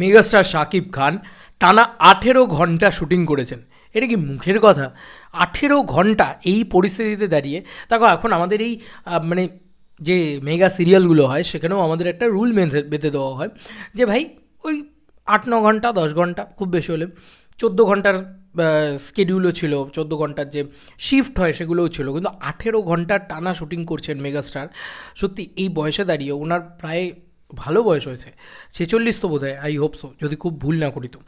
Megastar Shakib Khan টানা আঠেরো ঘণ্টা শুটিং করেছেন। এটা কি মুখের কথা? আঠেরো ঘণ্টা এই পরিস্থিতিতে দাঁড়িয়ে দেখো, এখন আমাদের এই মানে যে মেগা সিরিয়ালগুলো হয়, সেখানেও আমাদের একটা রুল বেঁধে দেওয়া হয় যে ভাই, ওই আট, ন ঘণ্টা, দশ ঘণ্টা, খুব বেশি হলে। চোদ্দ ঘণ্টার স্কেডিউলও ছিল, চোদ্দ ঘণ্টার যে শিফট হয়, সেগুলোও ছিল। কিন্তু আঠেরো ঘণ্টার টানা শুটিং করছেন মেগাস্টার। সত্যি, এই বয়সে দাঁড়িয়ে ওনার প্রায় ভালো বয়স হয়েছে ছেচল্লিশ তো বোধ হয় আই হোপ সো যদি খুব ভুল না করি তো।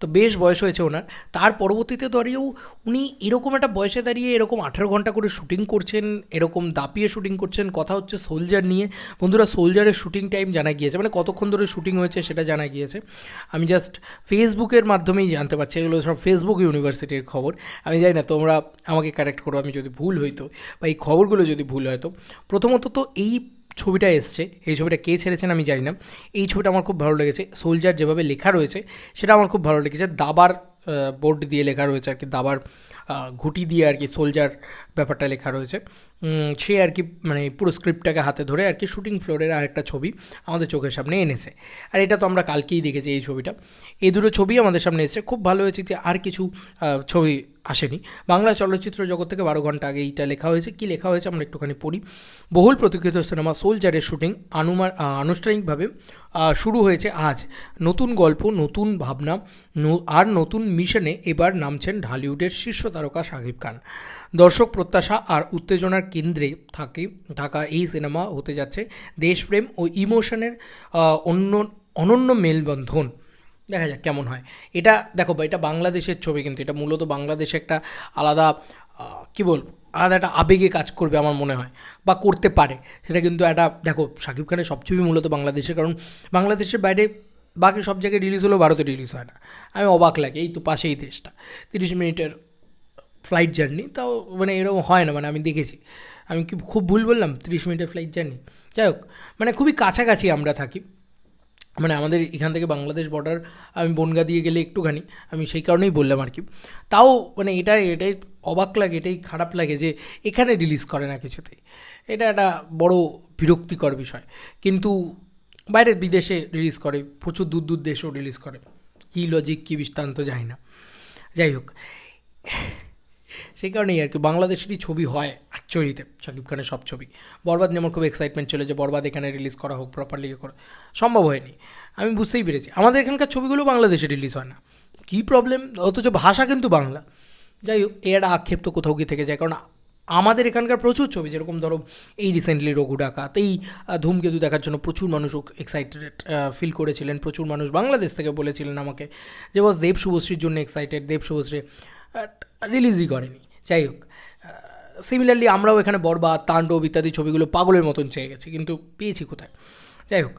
তো বেশ বয়স হয়েছে ওনার। তার পরবর্তীতে দাঁড়িয়েও উনি এরকম একটা বয়সে দাঁড়িয়ে এরকম আঠেরো ঘণ্টা করে শুটিং করছেন, এরকম দাপিয়ে শুটিং করছেন, কথা হচ্ছে সোলজার নিয়ে। বন্ধুরা সোলজারের শুটিং টাইম জানা গিয়েছে মানে কতক্ষণ ধরে শুটিং হয়েছে সেটা জানা গিয়েছে। আমি জাস্ট ফেসবুকের মাধ্যমেই জানতে পারছি, এগুলো সব ফেসবুক ইউনিভার্সিটির খবর। আমি জানি না, তোমরা আমাকে কারেক্ট করো, আমি যদি ভুল হইতো বা এই খবরগুলো যদি ভুল হয়তো প্রথমত তো এই ছবিটা এসছে, এই ছবিটা কে ছেড়েছেন আমি জানি না। এই ছবিটা আমার খুব ভালো লেগেছে, সোলজার যেভাবে লেখা রয়েছে, সেটা আমার খুব ভালো লেগেছে। দাবার বোর্ড দিয়ে লেখা রয়েছে আর কি, দাবার ঘুটি দিয়ে আর কি সোলজার ব্যাপারটা লেখা রয়েছে। সে আর কি মানে পুরো স্ক্রিপ্টটাকে হাতে ধরে আর কি শুটিং ফ্লোরের আরেকটা ছবি আমাদের চোখের সামনে এনেছে। আর এটা তো আমরা কালকেই দেখেছি এই ছবিটা। এই দুটো ছবি আমাদের সামনে এসেছে। খুব ভালো হয়েছে যে আর কিছু ছবি আসেনি। বাংলা চলচ্চিত্র জগৎ থেকে বারো ঘণ্টা আগে এইটা লেখা হয়েছে। কি লেখা হয়েছে আমরা একটুখানি পড়ি। বহুল প্রতীক্ষিত সিনেমা সোলজারের শুটিং আনুমা আহ, আনুষ্ঠানিকভাবে শুরু হয়েছে আজ। নতুন গল্প নতুন ভাবনা আর নতুন মিশনে এবার নামছেন ঢালিউডের শীর্ষ তারকা শাকিব খান। দর্শক প্রত্যাশা আর উত্তেজনার কেন্দ্রে থাকে থাকা এই সিনেমা হতে যাচ্ছে। দেশপ্রেম ও ইমোশনের অন্য, অনন্য মেলবন্ধন। দেখা যাক কেমন হয়। এটা দেখো এটা বাংলাদেশের ছবি কিন্তু। এটা মূলত বাংলাদেশে একটা আলাদা কি বলব, আলাদা একটা আবেগে কাজ করবে আমার মনে হয়, বা করতে পারে। সেটা কিন্তু একটা, দেখো, শাকিব খানের সব ছবি মূলত বাংলাদেশের, কারণ বাংলাদেশের বাইরে বাকি সব জায়গায় রিলিজ হলেও ভারতে রিলিজ হয় না। আমি অবাক লাগে, এই তো পাশেই দেশটা। তিরিশ মিনিটের ফ্লাইট জার্নি তাও মানে এরকম হয় না মানে আমি দেখেছি। আমি কি খুব ভুল বললাম? তিরিশ মিনিটের ফ্লাইট জার্নি যাই হোক মানে খুবই কাছাকাছি আমরা থাকি। মানে আমাদের এখান থেকে বাংলাদেশ বর্ডার আমি বনগা দিয়ে গেলে একটুখানি, আমি সেই কারণেই বললাম আর কি। তাও মানে এটা এটাই অবাক লাগে, এটাই খারাপ লাগে যে এখানে রিলিজ করে না কিছুতেই। এটা একটা বড় বিরক্তিকর বিষয়। কিন্তু বাইরে বিদেশে রিলিজ করে, প্রচুর দূর দূর দেশেও রিলিজ করে। কী লজিক কী বৃত্তান্ত জানি না। যাই হোক সেই কারণেই আর কি বাংলাদেশেরই ছবি হয় অ্যাকচুয়ালিতে শাকিব খানের সব ছবি। বরবাদ নিয়ে আমার খুব এক্সাইটমেন্ট ছিল যে বরবাদ এখানে রিলিজ করা হোক প্রপারলি করে সম্ভব হয়নি। আমি বুঝতেই পেরেছি। আমাদের এখানকার ছবিগুলো বাংলাদেশে রিলিজ হয় না। কী প্রবলেম অথচ ভাষা কিন্তু বাংলা। যাই হোক, এর আক্ষেপ তো কোথাও গিয়ে থেকে যায়। কারণ আমাদের এখানকার প্রচুর ছবি, যেরকম ধরো এই রিসেন্টলি রঘু ডাকাত, এই ধূমকেতু দেখার জন্য প্রচুর মানুষ এক্সাইটেড ফিল করেছিলেন। প্রচুর মানুষ বাংলাদেশ থেকে বলেছিলেন আমাকে যে, বস, দেব শুভশ্রীর জন্য এক্সাইটেড দেব শুভশ্রী রিলিজই করেনি। যাই হোক সিমিলারলি আমরাও এখানে বরবাদ, তাণ্ডব ইত্যাদি ছবিগুলো পাগলের মতন চেয়ে গেছি, কিন্তু পেয়েছি কোথায়? যাই হোক,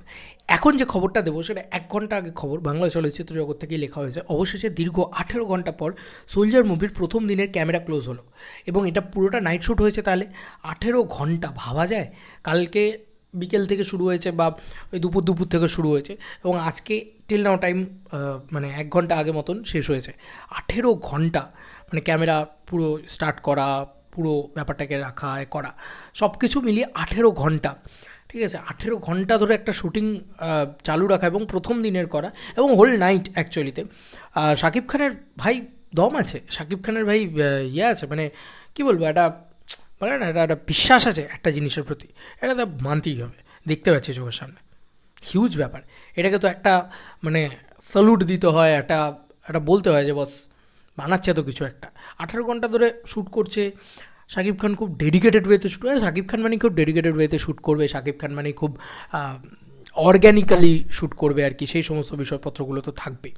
এখন যে খবরটা দেবো সেটা এক ঘণ্টা আগে খবর বাংলা চলচ্চিত্র জগৎ থেকেই লেখা হয়েছে। অবশেষে দীর্ঘ আঠেরো ঘণ্টা পর সোলজার মুভির প্রথম দিনের ক্যামেরা ক্লোজ হলো। এবং এটা পুরোটা নাইট শ্যুট হয়েছে তাহলে। আঠেরো ঘণ্টা, ভাবা যায়? কালকে বিকেল থেকে শুরু হয়েছে বা ওই দুপুর দুপুর থেকে শুরু হয়েছে এবং আজকে টিল নাও টাইম মানে এক ঘণ্টা আগে মতন শেষ হয়েছে। আঠেরো ঘণ্টা মানে ক্যামেরা পুরো স্টার্ট করা, পুরো ব্যাপারটাকে রাখা করা সব কিছু মিলিয়ে আঠেরো ঘণ্টা। ঠিক আছে? আঠেরো ঘণ্টা ধরে একটা শুটিং চালু রাখা এবং প্রথম দিনের করা এবং হোল নাইট অ্যাকচুয়ালিতে শাকিব খানের ভাই দম আছে? শাকিব খানের ভাই ইয়ে আছে? মানে কি বলব? একটা বলে না, এটা একটা বিশ্বাস আছে একটা জিনিসের প্রতি। এটা তো মানতেই হবে। দেখতে পাচ্ছি চোখের সামনে। হিউজ ব্যাপার। এটাকে তো একটা মানে স্যালুট দিতে হয়, একটা একটা বলতে হয় যে, বস, বানাচ্ছে তো কিছু একটা। আঠারো ঘণ্টা ধরে শ্যুট করছে। শাকিব খান খুব ডেডিকেটেড ওয়েতে শ্যুট করে শাকিব খান মানে খুব ডেডিকেটেড ওয়েতে শ্যুট করবে। শাকিব খান মানে খুব অর্গ্যানিক্যালি শ্যুট করবে আর কি। সেই সমস্ত বিষয়পত্রগুলো তো থাকবেই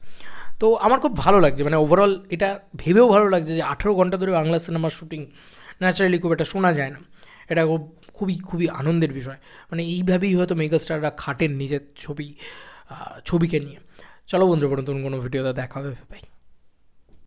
তো আমার খুব ভালো লাগছে। মানে ওভারঅল এটা ভেবেও ভালো লাগছে যে আঠেরো ঘণ্টা ধরে বাংলা সিনেমার শুটিং ন্যাচারালি খুব একটা শোনা যায় না। এটা খুব, খুবই খুবই আনন্দের বিষয়। মানে এইভাবেই হয়তো মেগাস্টাররা খাটেন নিজের ছবি ছবিকে নিয়ে। চলো বন্ধু নতুন কোনো ভিডিওতে দেখা হবে। ভাই